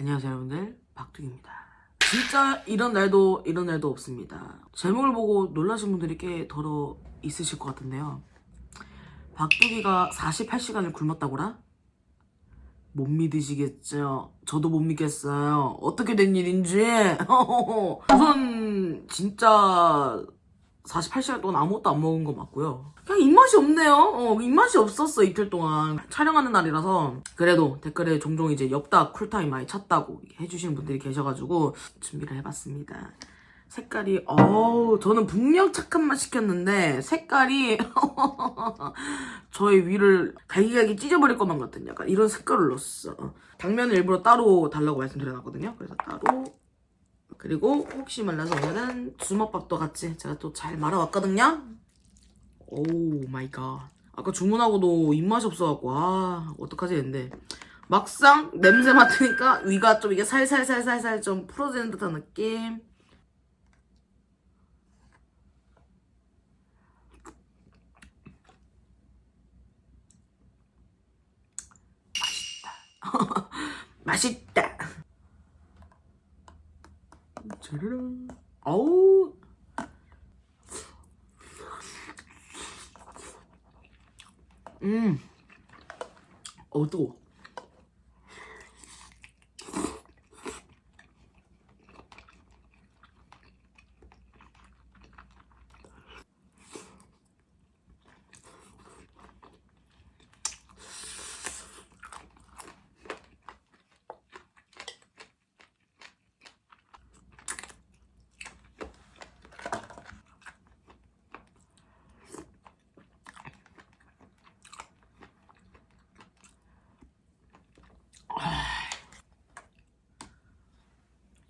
안녕하세요 여러분들. 박두기입니다. 진짜 이런 날도 이런 날도 없습니다. 제목을 보고 놀라신 분들이 꽤 더러 있으실 것 같은데요. 박두기가 48시간을 굶었다고라? 못 믿으시겠죠? 저도 못 믿겠어요. 어떻게 된 일인지? 우선 진짜 48시간 동안 아무것도 안 먹은 거 맞고요. 그냥 입맛이 없네요. 어, 입맛이 없었어, 이틀 동안. 촬영하는 날이라서. 그래도 댓글에 종종 이제 엽다 쿨타임 많이 찼다고 해주시는 분들이 계셔가지고 준비를 해봤습니다. 색깔이, 어우, 저는 북녘 착한맛 시켰는데, 색깔이, 저의 위를 갈기갈기 찢어버릴 것만 같은 약간 이런 색깔을 넣었어. 당면을 일부러 따로 달라고 말씀드려놨거든요. 그래서 따로 그리고 혹시 몰라서 오늘은 주먹밥도 같이 제가 또 잘 말아왔거든요. 오 마이 갓. 아까 주문하고도 입맛이 없어갖고 아 어떡하지 했는데 막상 냄새 맡으니까 위가 좀 이게 살살살살살 좀 풀어지는 듯한 느낌. 맛있다. 맛있다. 짜라란. 아우. 음. 어, 뜨거.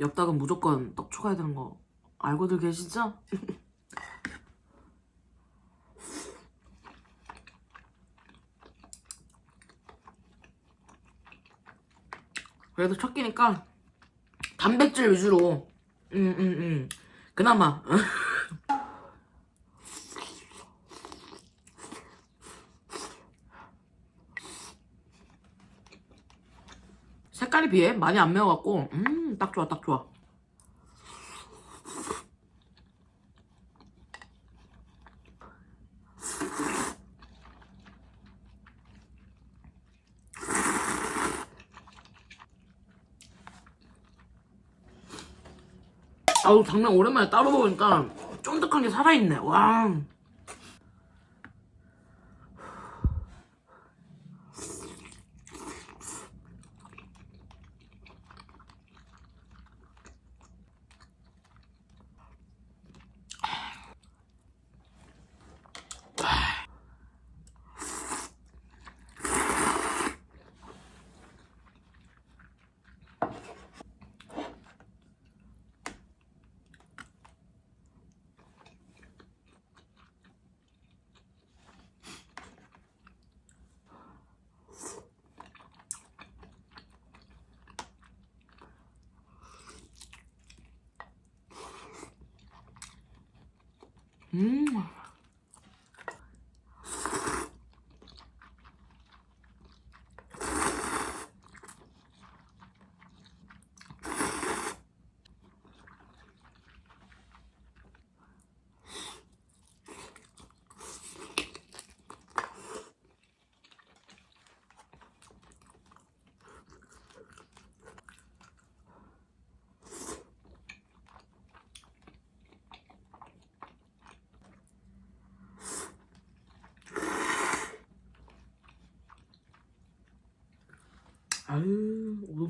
엽떡은 무조건 떡 추가해야 되는 거 알고들 계시죠? 그래도 첫 끼니까 단백질 위주로 음 음, 음. 그나마 색깔에 비해 많이 안 매워갖고 음 딱 좋아 딱 좋아. 아우 당면 오랜만에 따로 먹으니까 쫀득한 게 살아있네. 와 음.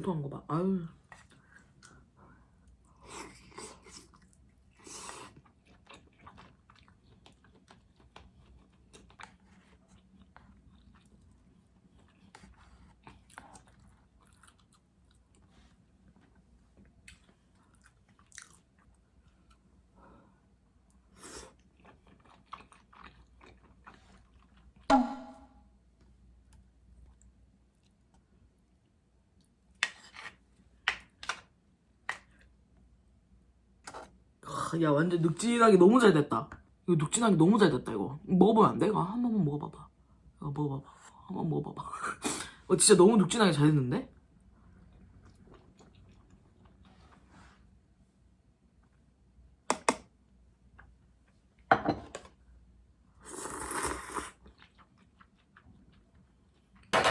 오동통한 거 봐. 아, 야 완전 눅진하게 너무 잘 됐다. 이거 눅진하게 너무 잘 됐다 이거. 먹어보면 안 돼? 이거 한 번만 먹어봐봐. 이거 먹어봐봐. 한 번 먹어봐봐. 어 진짜 너무 눅진하게 잘 됐는데?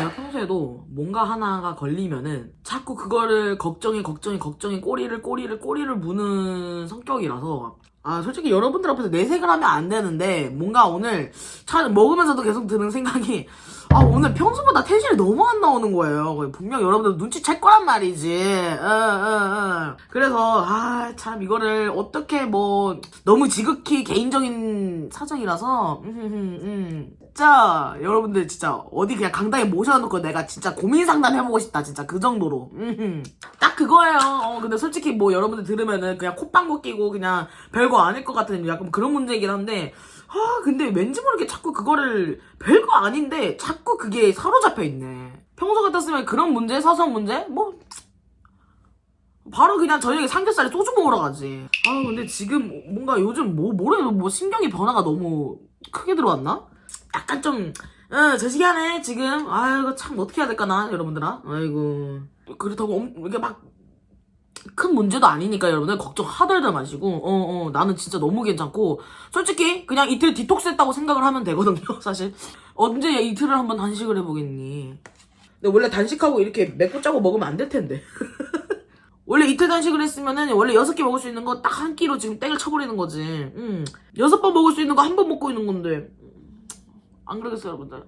평소에도 뭔가 하나가 걸리면은 자꾸 그거를 걱정이 걱정이 걱정이 꼬리를 꼬리를 꼬리를 무는 성격이라서 아 솔직히 여러분들 앞에서 내색을 하면 안 되는데 뭔가 오늘 차 먹으면서도 계속 드는 생각이 아 오늘 평소보다 텐션이 너무 안 나오는 거예요. 분명 여러분들 눈치챌 거란 말이지. 응, 응, 응. 그래서 아 참 이거를 어떻게 뭐 너무 지극히 개인적인 사정이라서 음, 음, 음. 진짜 여러분들 진짜 어디 그냥 강당에 모셔놓고 내가 진짜 고민 상담 해보고 싶다 진짜 그 정도로. 음, 딱 그거예요. 어, 근데 솔직히 뭐 여러분들 들으면은 그냥 콧방귀 끼고 그냥 별거 아닐 것 같은 약간 그런 문제이긴 한데 아 근데 왠지 모르게 자꾸 그거를 별거 아닌데 자꾸 그게 사로잡혀 있네. 평소 같았으면 그런 문제 사소한 문제? 뭐 바로 그냥 저녁에 삼겹살에 소주 먹으러 가지. 아 근데 지금 뭔가 요즘 뭐 뭐래 뭐 신경이 변화가 너무 크게 들어왔나? 약간 좀 어, 저 시간에 지금 아이고 참 어떻게 해야 될까 나 여러분들아? 아이고. 그렇다고 엄, 이게 막 큰 문제도 아니니까 여러분들 걱정 하덜덜 마시고 어, 어, 나는 진짜 너무 괜찮고 솔직히 그냥 이틀 디톡스 했다고 생각을 하면 되거든요 사실. 언제 이틀을 한번 단식을 해보겠니? 근데 원래 단식하고 이렇게 맵고 짜고 먹으면 안 될 텐데. 원래 이틀 단식을 했으면은 원래 여섯 개 먹을 수 있는 거 딱 한 끼로 지금 땡을 쳐버리는 거지. 음. 여섯 번 먹을 수 있는 거 한 번 먹고 있는 건데. 안 그러겠어요 여러분들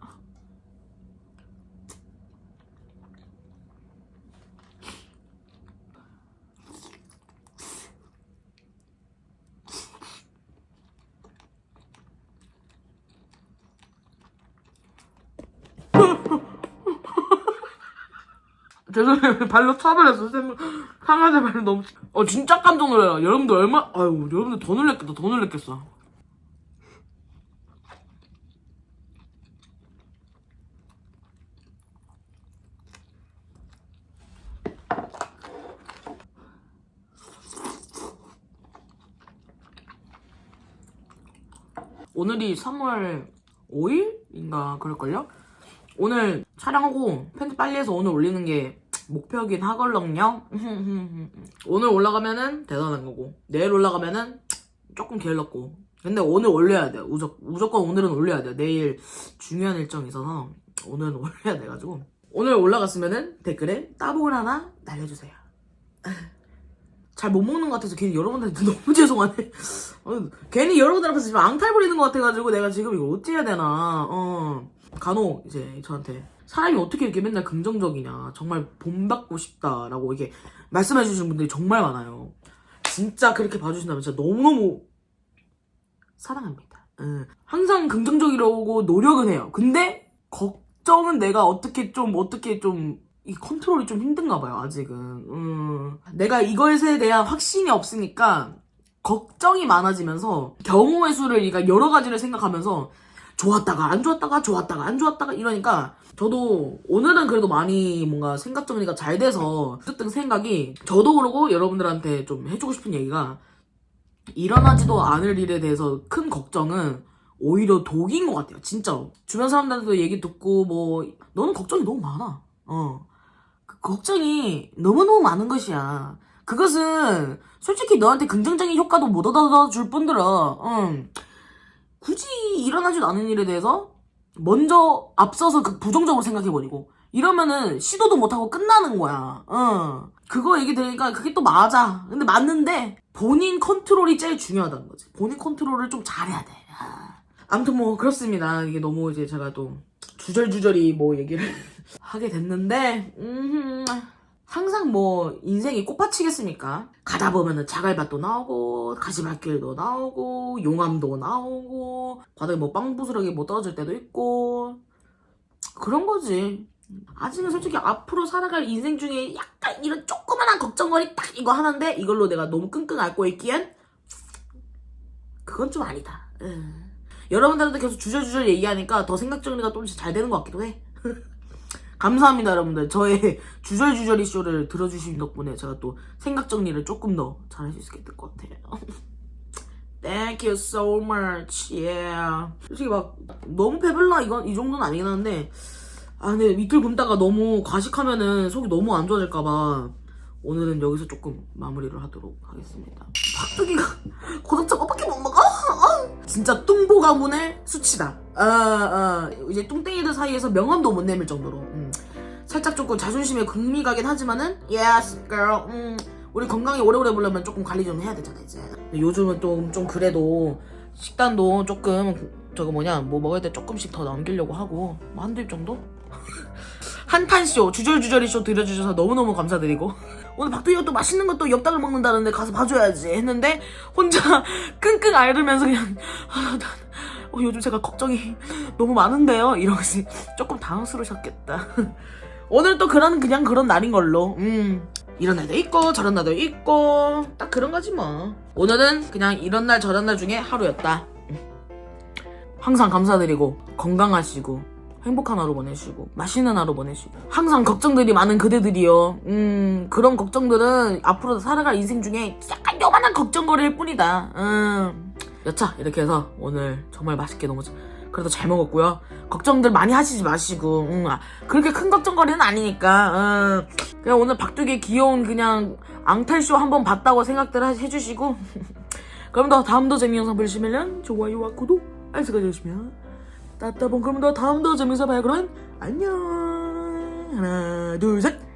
죄송해요. 발로 차버렸어. 쌤. 상하대 발로 너무. 어, 진짜 깜짝 놀라요. 여러분들 얼마, 아유, 여러분들 더 놀랬겠다. 더 놀랬겠어. 오늘이 3월 5일인가 그럴걸요? 오늘 촬영하고 편집 빨리 해서 오늘 올리는 게 목표긴 하걸렁요. 오늘 올라가면은 대단한 거고 내일 올라가면은 조금 게을렀고 근데 오늘 올려야 돼요. 무조, 무조건 오늘은 올려야 돼요. 내일 중요한 일정이 있어서 오늘은 올려야 돼가지고 오늘 올라갔으면은 댓글에 따봉을 하나 날려주세요. 잘 못 먹는 것 같아서 괜히 여러분들한테 너무 죄송하네. 어, 괜히 여러분들 앞에서 지금 앙탈 부리는 것 같아가지고 내가 지금 이거 어찌 해야 되나. 어. 간혹 이제 저한테 사람이 어떻게 이렇게 맨날 긍정적이냐. 정말 본받고 싶다라고 이렇게 말씀해 주시는 분들이 정말 많아요. 진짜 그렇게 봐주신다면 진짜 너무너무 사랑합니다. 예. 항상 긍정적이라고 노력은 해요. 근데 걱정은 내가 어떻게 좀 어떻게 좀 이 컨트롤이 좀 힘든가 봐요 아직은. 음. 내가 이것에 대한 확신이 없으니까 걱정이 많아지면서 경우의 수를 그러니까 여러 가지를 생각하면서 좋았다가 안 좋았다가 좋았다가 안 좋았다가 이러니까 저도 오늘은 그래도 많이 뭔가 생각 정리가 잘 돼서 어쨌든 생각이 저도 그러고 여러분들한테 좀 해주고 싶은 얘기가 일어나지도 않을 일에 대해서 큰 걱정은 오히려 독인 것 같아요 진짜로. 주변 사람들한테도 얘기 듣고 뭐 너는 걱정이 너무 많아. 어. 그 걱정이 너무너무 많은 것이야. 그것은 솔직히 너한테 긍정적인 효과도 못 얻어 줄 뿐더러 음, 굳이 일어나지도 않은 일에 대해서 먼저 앞서서 그 부정적으로 생각해버리고 이러면은 시도도 못하고 끝나는 거야. 어. 그거 얘기 들으니까 그게 또 맞아. 근데 맞는데 본인 컨트롤이 제일 중요하다는 거지. 본인 컨트롤을 좀 잘해야 돼. 아. 아무튼 뭐 그렇습니다. 이게 너무 이제 제가 또 주절주절이 뭐 얘기를 하게 됐는데 음, 항상 뭐 인생이 꽃밭이겠습니까? 가다 보면은 자갈밭도 나오고 가지밭길도 나오고 용암도 나오고 바닥에 뭐 빵부스러기 뭐 떨어질 때도 있고 그런 거지. 아직은 솔직히 앞으로 살아갈 인생 중에 약간 이런 조그만한 걱정거리 딱 이거 하나인데 이걸로 내가 너무 끙끙 앓고 있기엔 그건 좀 아니다. 음. 여러분들한테 계속 주저주저 얘기하니까 더 생각 정리가 조금씩 잘 되는 것 같기도 해. 감사합니다 여러분들. 저의 주절주절이 쇼를 들어주신 덕분에 제가 또 생각 정리를 조금 더 잘할 수 있게 될 것 같아요. Thank you so much. Yeah. 솔직히 막 너무 배불러. 이건 이 정도는 아니긴 한데. 아 근데 이틀 굶다가 너무 과식하면은 속이 너무 안 좋아질까봐 오늘은 여기서 조금 마무리를 하도록 하겠습니다. 팍두기가 고등차 거밖에 못 먹어? 어? 진짜 뚱보 가문의 수치다 아, 아, 이제 뚱땡이들 사이에서 명함도 못 내밀 정도로. 음. 살짝 조금 자존심에 금이 가긴 하지만은 yes girl. 음, 우리 건강히 오래오래 보려면 조금 관리 좀 해야 되잖아 이제. 요즘은 또좀 그래도 식단도 조금 저거 뭐냐 뭐 먹을 때 조금씩 더 남기려고 하고 뭐 한두 입 정도? 한판쇼 주절주절이 쇼 들려주셔서 너무너무 감사드리고. 오늘 박두희가 또 맛있는 것도 엽떡을 먹는다는데 가서 봐줘야지 했는데 혼자 끙끙 앓으면서 그냥 아, 난, 어, 요즘 제가 걱정이 너무 많은데요? 이러시 조금 당황스러우셨겠다. 오늘 또 그런 그냥 그런 날인 걸로. 음 이런 날도 있고 저런 날도 있고. 딱 그런 거지 뭐. 오늘은 그냥 이런 날 저런 날 중에 하루였다. 음. 항상 감사드리고 건강하시고 행복한 하루 보내시고 맛있는 하루 보내시고. 항상 걱정들이 많은 그대들이요. 음 그런 걱정들은 앞으로 살아갈 인생 중에 약간 요만한 걱정거리일 뿐이다. 음. 여차? 이렇게 해서 오늘 정말 맛있게 너무 잘- 그래도 잘 먹었고요. 걱정들 많이 하시지 마시고 음, 아, 그렇게 큰 걱정거리는 아니니까 음, 그냥 오늘 박두기 귀여운 그냥 앙탈쇼 한번 봤다고 생각들 하- 해주시고. 그럼 더 다음도 재미 영상 보시면 좋아요와 구독 알림 설정해주시면 따따봉 그럼 더 다음도 재미있어 봐요. 그러면 안녕. 하나 둘셋